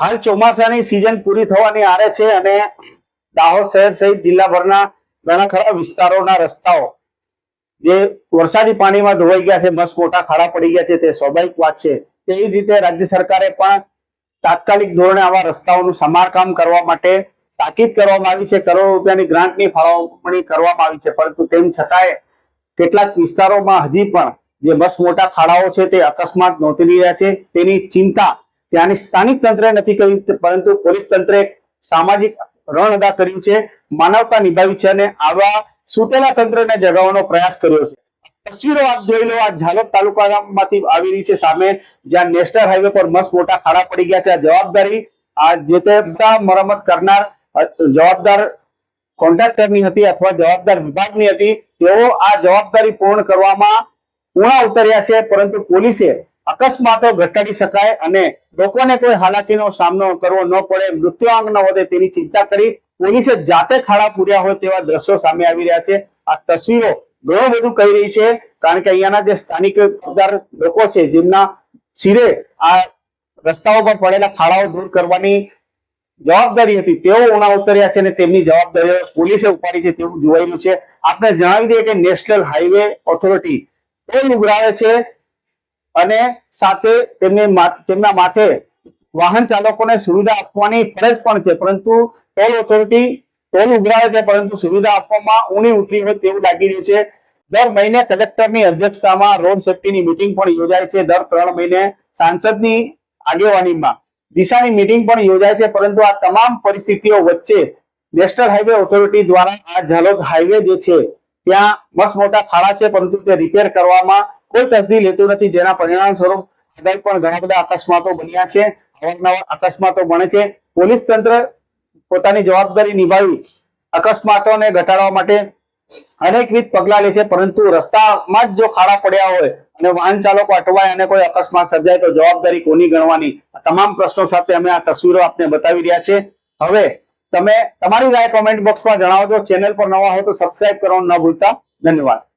હાલ ચોમાસાની સિઝન પૂરી થવાની આરે છે અને દાહોદ શહેર સહિત જિલ્લાભરના ઘણા ખરા વિસ્તારોના રસ્તાઓ જે વરસાદી પાણીમાં ધોવાઈ ગયા છે, મસ્ત મોટા ખાડા પડી ગયા છે, તે સ્વાભાવિક વાત છે. તેવી રીતે રાજ્ય સરકારે પણ તાત્કાલિક ધોરણે આવા રસ્તાઓનું સમારકામ કરવા માટે તાકીદ કરવામાં આવી છે. કરોડો રૂપિયાની ગ્રાન્ટની ફાળવણી કરવામાં આવી છે. પરંતુ તેમ છતાંય કેટલાક વિસ્તારોમાં હજી પણ જે બસ મોટા ખાડાઓ છે, તે અકસ્માત નોંધી રહ્યા છે. તેની ચિંતા ત્યાંની સ્થાનિક તંત્રે નથી કર્યું પરંતુ પોલીસ તંત્રે સામાજિક રણ અદા કર્યું છે, માનવતા નિભાવી છે અને આવા સુતેલા તંત્રને જગાવવાનો પ્રયાસ કર્યો છે. તસવીરો આપ જોઈ લો, આ ઝાલોદ તાલુકામાંથી આવી રહી છે સામે, જ્યાં નેશનલ હાઈવે પર મસ્ત મોટા ખાડા પડી ગયા છે. આ જવાબદારી, આ જે તે મરમત કરનાર જવાબદાર કોન્ટ્રાક્ટરની હતી અથવા જવાબદાર વિભાગની હતી, તેઓ આ જવાબદારી પૂર્ણ કરવામાં પૂર્ણ ઉતર્યા છે, પરંતુ પોલીસે અકસ્માતો ઘટાડી શકાય અને લોકોને કોઈ હાલાકીનો સામનો કરવો ન પડે મૃત્યુઆંક ન વધે તેની ચિંતા કરી પોલીસે જાતે ખાડા પૂર્યા હોય તેવા દ્રશ્યો સામે આવી રહ્યા છે. આ તસવીરો ઘણું બધું કહી રહી છે, કારણ કે અહીંયાના જે સ્થાનિક જવાબદાર લોકો છે, જેમના શિરે આ રસ્તાઓ પર પડેલા ખાડાઓ દૂર કરવાની જવાબદારી હતી, તેઓ ઉણા ઉતર્યા છે અને તેમની જવાબદારીઓ પોલીસે ઉપાડી છે તેવું જોવાયું છે. આપણે જણાવી દઈએ કે નેશનલ હાઈવે ઓથોરિટી એ ઉઘરાવે છે. અને સાથે તેમને તેમના માથે વાહન ચાલકોને સુવિધા આપવાની ફરજ પણ છે. પરંતુ ટોલ ઓથોરિટી ટોલ ઉઘરાવે છે, પરંતુ સુવિધા આપવામાં ઊણી ઉતરી હોય તેવું લાગી રહ્યું છે. દર મહિને કલેક્ટરની અધ્યક્ષતામાં રોડ સેફટીની મિટિંગ પણ યોજાય છે. દર ત્રણ મહિને સાંસદની આગેવાનીમાં દિશાની મિટિંગ પણ યોજાય છે. પરંતુ આ તમામ પરિસ્થિતિઓ વચ્ચે નેશનલ હાઈવે ઓથોરિટી દ્વારા આ ઝાલોદ હાઈવે જે છે, ત્યાં મસ્ત મોટા ખાડા છે, પરંતુ તે રિપેર કરવામાં કોઈ તસદી લેતું નથી. જેના પરિણામ સ્વરૂપ આગળ પણ ઘણા બધા અકસ્માતો બન્યા છે. અવારનવાર અકસ્માતો બને છે. પોલીસ તંત્ર પોતાની જવાબદારી નિભાવી અકસ્માતોને ઘટાડવા માટે અનેકવિધ પગલા લે છે. પરંતુ રસ્તામાં જ જો ખાડા પડ્યા હોય અને વાહન ચાલકો અટવાય અને કોઈ અકસ્માત સર્જાય તો જવાબદારી કોની ગણવાની? તમામ પ્રશ્નો સાથે અમે આ તસવીરો આપને બતાવી રહ્યા છે. હવે તમે તમારી રાય કોમેન્ટ બોક્સમાં જણાવજો. ચેનલ પર નવા હો તો સબસ્ક્રાઇબ કરવાનું ન ભૂલતા. ધન્યવાદ.